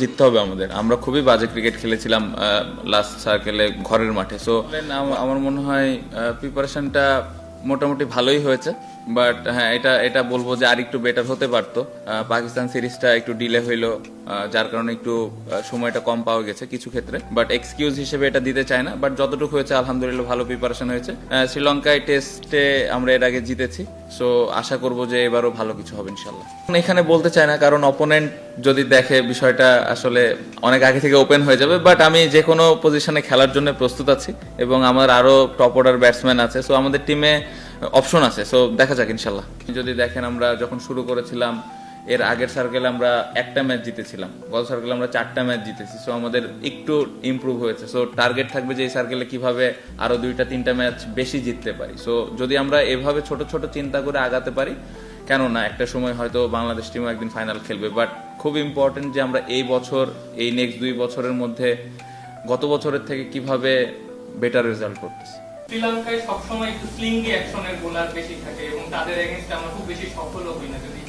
জিততে হবে আমাদের। আমরা খুবই বাজে ক্রিকেট খেলেছিলাম লাস্ট সার্কেলে ঘরের মাঠে। সো আমার মনে হয় প্রিপারেশনটা মোটামুটি ভালোই হয়েছে। বাট হ্যাঁ এটা এটা বলব যে আর একটু বেটার হতে পারতো। পাকিস্তান সিরিজটা একটু ডিলে হইল। যার কারণে একটু সময়টা কম পাওয়া গেছে কিছু ক্ষেত্রে। বাট এক্সকিউজ হিসেবে এটা দিতে চায় না। বাট যতটুকু হয়েছে, আলহামদুলিল্লাহ ভালো প্রিপারেশন হয়েছে। শ্রীলঙ্কায় টেস্টে আমরা এর আগে জিতেছি। সো আশা করব যে এবারও ভালো কিছু হবে ইনশাল্লাহ এখানে বলতে চাই না, কারণ অপোনেন্ট যদি দেখে বিষয়টা আসলে অনেক আগে থেকে ওপেন হয়ে যাবে। বাট আমি যে কোনো পজিশনে খেলার জন্য প্রস্তুত আছি। এবং আমার আরও টপ অর্ডার ব্যাটসম্যান আছে। সো আমাদের টিমে অপশন আছে। সো দেখা যাক ইনশাল্লাহ যদি দেখেন আমরা যখন শুরু করেছিলাম এর আগের সার্কেলে আমরা একটা ম্যাচ জিতেছিলাম। গত সার্কেলে আমরা চারটা ম্যাচ জিতেছি। সো আমাদের একটু ইমপ্রুভ হয়েছে। সো টার্গেট থাকবে যে এই সার্কেলে কীভাবে আরও দুইটা, তিনটা ম্যাচ বেশি জিততে পারি। সো যদি আমরা এভাবে ছোট ছোট চিন্তা করে আগাতে পারি কেন না একটা সময় হয়তো বাংলাদেশ টিমও একদিন ফাইনাল খেলবে। বাট খুব ইম্পর্টেন্ট যে আমরা এই বছর, এই নেক্সট দুই বছরের মধ্যে গত বছরের থেকে কীভাবে বেটার রেজাল্ট করতেছি। শ্রীলঙ্কায় সবসময় একটু স্লিঙ্গি অ্যাকশনের বোলার বেশি থাকে এবং তাদের এগেনস্টে আমরা খুব বেশি সফল হই না যদি